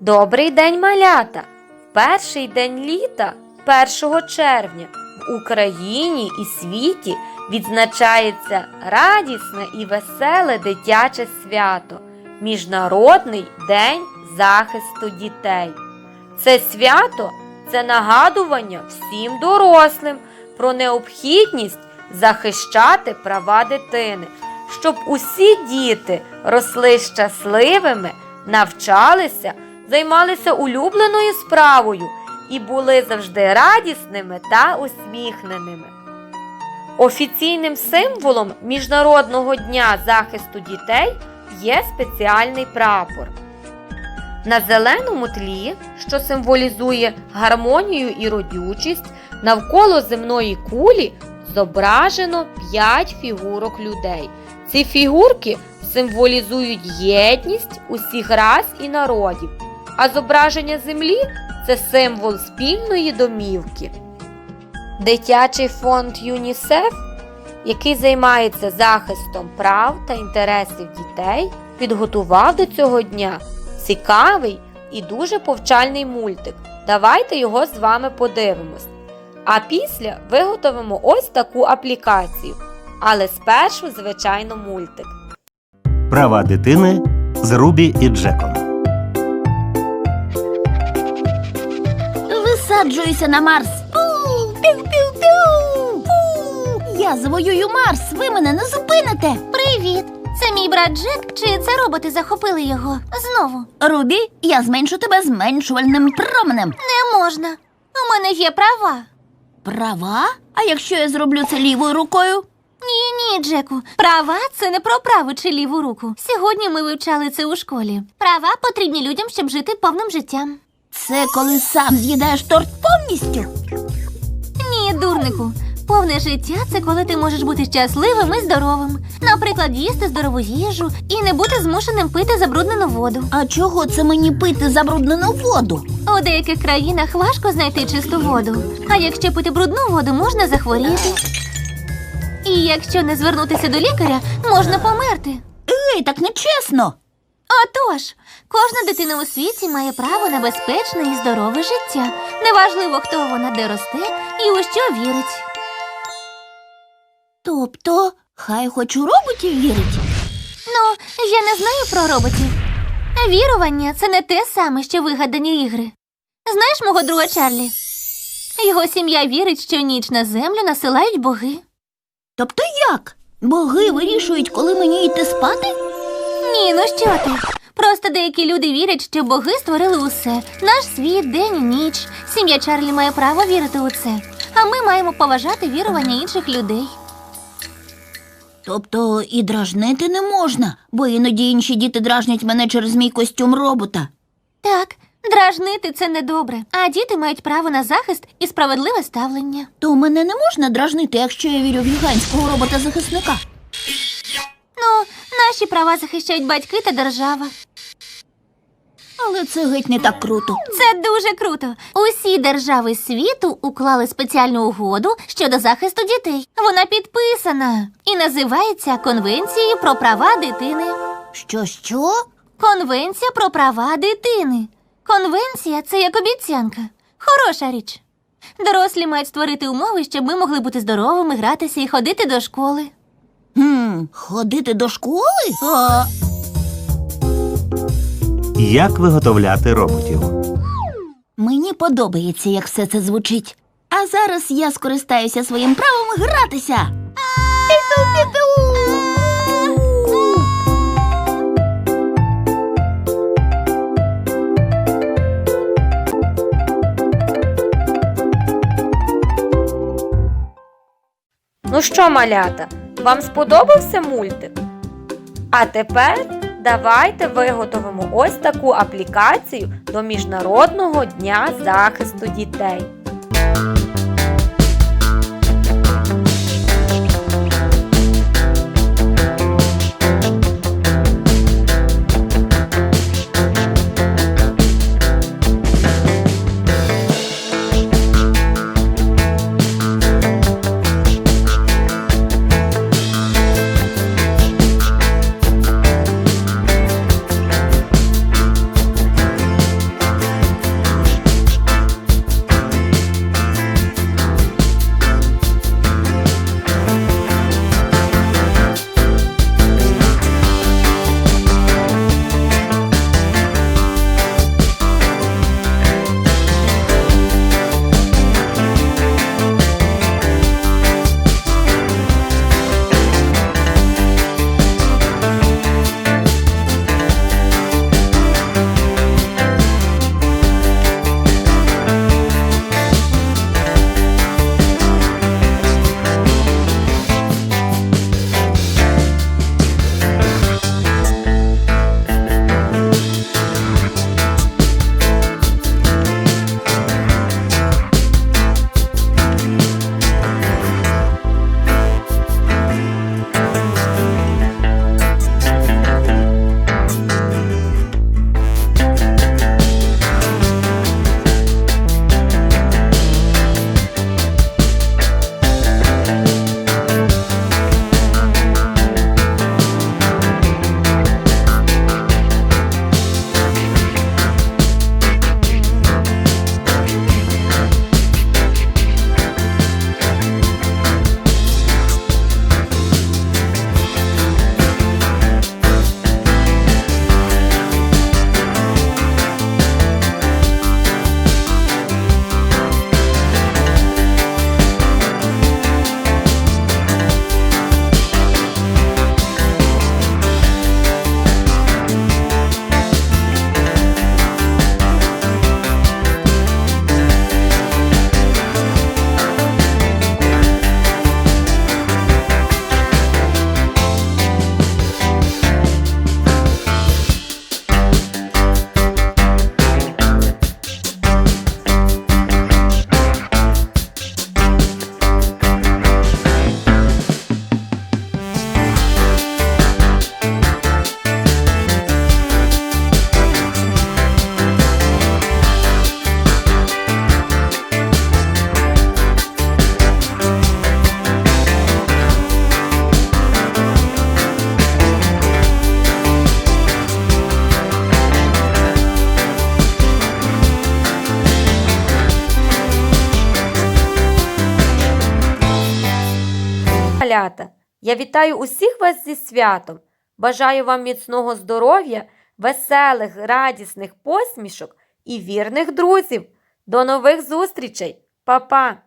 Добрий день, малята! Перший день літа, 1 червня, в Україні і світі відзначається радісне і веселе дитяче свято Міжнародний день захисту дітей. Це свято це нагадування всім дорослим про необхідність захищати права дитини, щоб усі діти росли щасливими, навчалися, займалися улюбленою справою і були завжди радісними та усміхненими. Офіційним символом Міжнародного дня захисту дітей є спеціальний прапор. На зеленому тлі, що символізує гармонію і родючість, навколо земної кулі зображено 5 фігурок людей. Ці фігурки символізують єдність усіх рас і народів, а зображення землі це символ спільної домівки. Дитячий фонд ЮНІСЕФ, який займається захистом прав та інтересів дітей, підготував до цього дня цікавий і дуже повчальний мультик. Давайте його з вами подивимось. А після виготовимо ось таку аплікацію. Але спершу, звичайно, мультик. Права дитини з Рубі і Джеком. Висаджуюся на Марс. Піу-піу-піу. Я завоюю Марс. Ви мене не зупините. Привіт! Це мій брат Джек, чи це роботи захопили його? Знову Рубі, я зменшу тебе зменшувальним променем. не можна. У мене є права. Права? А якщо я зроблю це лівою рукою? Ні, ні, Джеку. Права це не про праву чи ліву руку. Сьогодні ми вивчали це у школі. Права потрібні людям, щоб жити повним життям. Це коли сам з'їдаєш торт повністю. Ні, дурнику. Повне життя це коли ти можеш бути щасливим і здоровим. Наприклад, їсти здорову їжу і не бути змушеним пити забруднену воду. А чого це мені пити забруднену воду? У деяких країнах важко знайти чисту воду. А якщо пити брудну воду, можна захворіти. І якщо не звернутися до лікаря, можна померти. Ей, так нечесно. Отож, кожна дитина у світі має право на безпечне і здорове життя. Неважливо, хто вона де росте і у що вірить. Тобто, хай хоч у роботів вірить. Ну, я не знаю про роботів. Вірування це не те саме, що вигадані ігри. Знаєш мого друга Чарлі? Його сім'я вірить, що ніч на землю насилають боги. Тобто як? Боги вирішують, коли мені йти спати? Ні, ну що ти? Просто деякі люди вірять, що боги створили усе. Наш світ, день і ніч. Сім'я Чарлі має право вірити у це. А ми маємо поважати вірування інших людей. Тобто і дражнити не можна, бо іноді інші діти дражнять мене через мій костюм робота. Так, дражнити це недобре, а діти мають право на захист і справедливе ставлення. То мене не можна дражнити, якщо я вірю в гігантського робота-захисника. Ну, наші права захищають батьки та держава. Але це геть не так круто. Це дуже круто. Усі держави світу уклали спеціальну угоду щодо захисту дітей. Вона підписана і називається Конвенцією про права дитини. Що, що? Конвенція про права дитини. Конвенція це як обіцянка. Хороша річ. Дорослі мають створити умови, щоб ми могли бути здоровими, гратися і ходити до школи. Хм, ходити до школи? А, Як виготовляти роботів? мені подобається, як все це звучить. А зараз я скористаюся своїм правом гратися. Ну що, малята, вам сподобався мультик? А тепер давайте виготовимо ось таку аплікацію до Міжнародного дня захисту дітей. Малята! Я вітаю усіх вас зі святом. Бажаю вам міцного здоров'я, веселих, радісних посмішок і вірних друзів. До нових зустрічей! Па-па!